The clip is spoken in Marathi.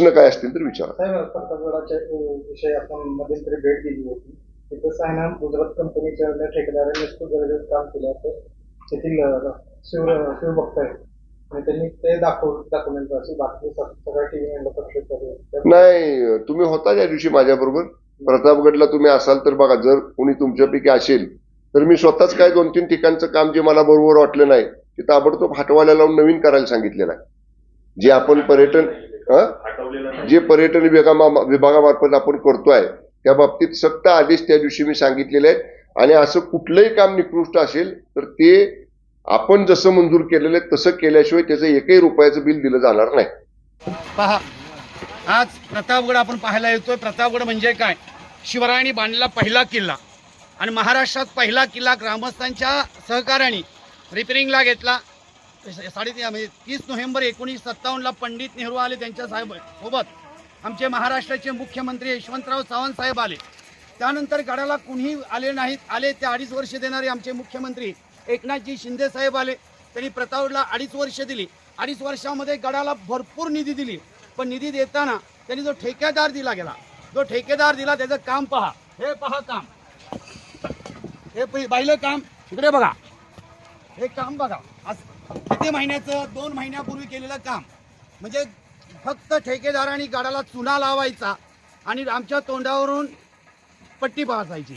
प्रश्न काय असतील तर विचारा. साहेब अं, विषयी आपण मध्यंतरी भेट दिली होती. तिथं गुजरात कंपनीच्या ठेकेदारांनी खूप गरजेचं काम केलं असं तेथील अं, शिव शिवभक्त आहे आणि त्यांनी ते दाखव डॉक्युमेंट अशी बातमी स- सगळ्या प्रक्षेप करते नाही तुम्ही होता त्या दिवशी माझ्याबरोबर. प्रतापगडला तुम्ही असाल तर बघा जर कोणी तुमच्यापैकी असेल तर मी स्वतःच काय दोन तीन ठिकाणचं काम जे मला बरोबर वाटलं नाही ते ताबडतोब हटवायला लावून नवीन करायला सांगितलेलं आहे. जे आपण पर्यटन हं? जे पर्यटन विभागा विभागामार्फत आपण करतोय त्या बाबतीत सक्त आदेश त्या दिवशी मी सांगितलेले आहेत. आणि असं कुठलंही काम निकृष्ट असेल तर ते आपण जसं मंजूर केलेलं आहे तसं केल्याशिवाय त्याचं एकही रुपयाचं बिल दिलं जाणार नाही. पहा आज प्रतापगड आपण पाहायला येतोय. प्रतापगड म्हणजे काय? शिवरायांनी बांधलेला पहिला किल्ला. आणि महाराष्ट्रात पहिला किल्ला ग्रामस्थांच्या सहकार्याने रिपेरिंगला घेतला. साडेतीन म्हणजे तीस नोव्हेंबर एकोणीसशे सत्तावन्नला पंडित नेहरू आले त्यांच्या साहेब सोबत. आमचे महाराष्ट्राचे मुख्यमंत्री यशवंतराव सावंत साहेब आले. त्यानंतर गडाला कुणीही आले नाहीत. आले ते अडीच वर्ष देणारे आमचे मुख्यमंत्री एकनाथजी शिंदे साहेब आले. त्यांनी प्रतापला अडीच वर्ष दिली. अडीच वर्षामध्ये गडाला भरपूर निधी दिली. पण निधी देताना त्यांनी जो ठेकेदार दिला गेला जो ठेकेदार दिला त्याचं काम पहा. हे पहा काम. हे पहि- पहिलं काम? इकडे बघा. हे काम बघा. आज किती महिन्याचं दोन महिन्यापूर्वी केलेलं काम? म्हणजे फक्त ठेकेदारांनी गाडाला चुना लावायचा आणि आमच्या तोंडावरून पट्टी पासायची